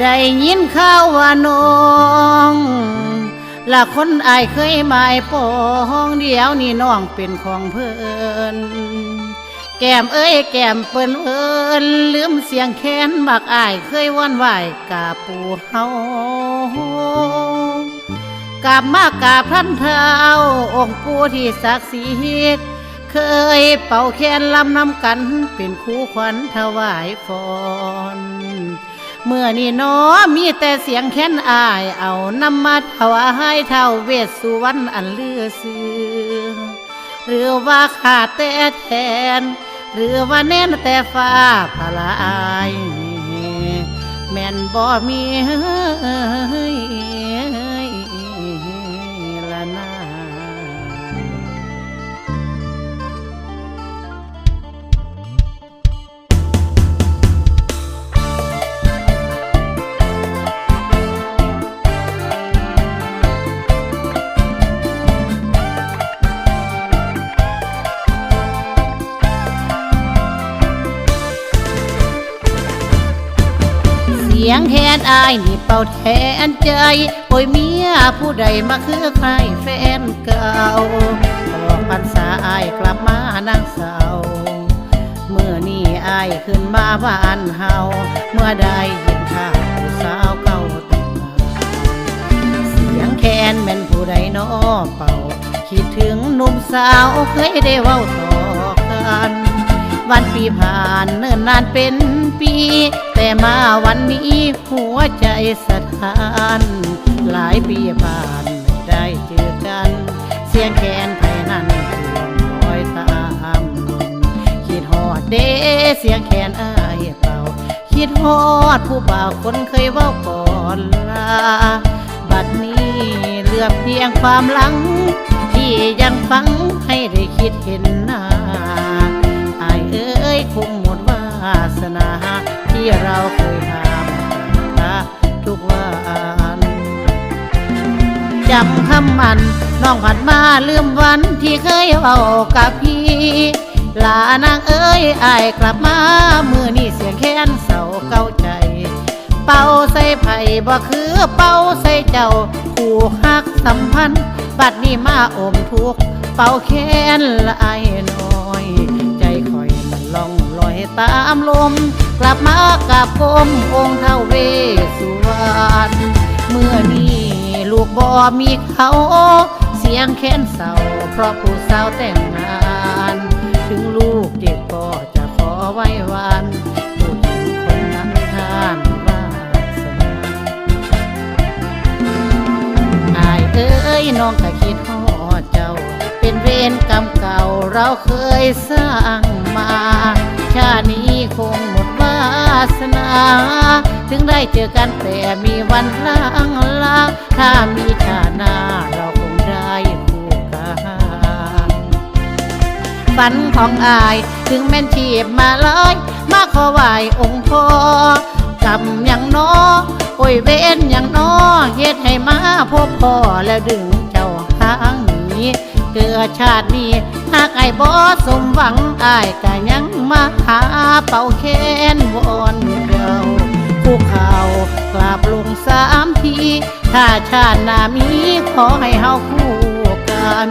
ได้ยินข่าวว่าน้องละคนอายเคยหมายปองเดียวนี่น้องเป็นของเพิ่นแก้มเอ้ยแก้มเปิ้นเอินลืมเสียงแค้นบักอายเคยว่อนไหวกาปูเฮากลับมากาบท่านเท้าองค์ปู่ที่ศักดิ์สิทธิ์เคยเป่าแค้นลำนำกันเป็นคู่ขวัญถวายฟอน เมื่อนี่น้อมีแต่เสียงแค้นอาย เอานำมาถวายเท่าเวสสุวรรณอันเลือเสือหรือว่าขาดแต่แทน หรือว่าแน่นแต่ฟ้าพลาอายแม่นบ่มีเฮ้ย สียงแคนอายนี่เป่าแทนใจโอยเมียผู้ใดมาคือใครแฟนเก่าตลอดพรรษาอายกลับมานางสาวเมื่อนี่อายขึ้นมาบ้านเฮาเมื่อได้ยินข่าวผู้สาวเก่าแต่งงานเสียงแคนแม่นผู้ใดน้อเป่า คิดถึงหนุ่มสาวเคยได้เว้าต่อกันวันปีผ่านเนิ่นนานเป็นปีแต่ มาวันนี้หัวใจสะท้าน หลายปีผ่านไม่ได้เจอกัน เสียงแคนไทยนั้นคอยตามคิดฮอดเด้เสียงแคนอายเป่า คิดฮอดผู้บ่าวคนเคยเว่าก่อนลาบัดนี้เหลือเพียงความหลัง ที่ยังฟังให้ได้คิดเห็นหน้าอายเอ้ยคงหมดวาสนา ที่เราเคยทำกันทุกวันจำคำมันน้องผัดมาลืมวันที่เคยเว้ากับพี่ลานางเอ้ยอายกลับมามือนี่เสียงแค้นเศร้าเก้าใจ เป่าใส่ไผ่บ่คือเป่าใส่เจ้าคู่ฮักสัมพันธ์ บัดนี้มาอมทุกเป่าแค้นละอายน้อย ใจคอยมันล่องลอยตามลม กลับมากับกรมองค์เท่าเวสุวรรณเมื่อนี้ลูกบ่มีเขา เสียงแค้นเศร้าเพราะผู้สาวแต่งงาน ถึงลูกเจ็บก็จะขอไว้วันผู้หญิงคนนั้นท่านวาสนาอายเอ้ยน้องก็คิดฮอดเจ้า เป็นเวรกรรมเก่าเราเคยสร้างมา ถึงได้เจอกันแต่มีวันลางลาถ้ามีชาหน้าเราคงได้คู่กันฝันของอายถึงแม่นชีพมาเลย มาขอไหวองค์พ่อกำยังน้อโอ้ยเว้นยังน้อเฮ็ดให้มาพบพ่อแล้วดึงเจ้าหางหนีเกิดชาตินี้หากไอ้บ่สมหวังอายก็ยัง มาหาเป่าแค้นวอนเก่าผู้ข่ากราบลงสามที ถ้าชาติหน้ามีขอให้เฮาคู่กัน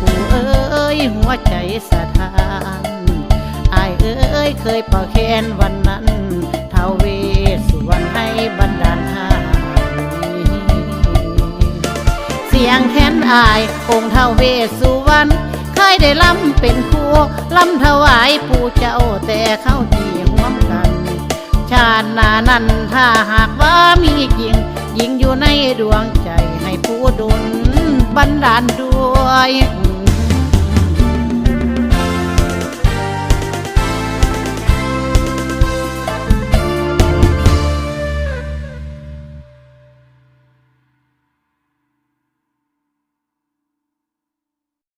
ผู้เอ้ยหัวใจสะท้านอายเอ้ยเคยเป่าแคนวันนั้นเทาเวสสุวรรณให้บันดาลทาเสียงแค้นอายองค์เทาเวสสุวรรณ ยได้ลำเป็นครูลำถวายปู่เจ้าแต่เข้าที่ห่วมกัน ชาตินานั้นถ้าหากว่ามีหญิงยิงอยู่ในดวงใจให้ผู้ดุลบันดาลด้วย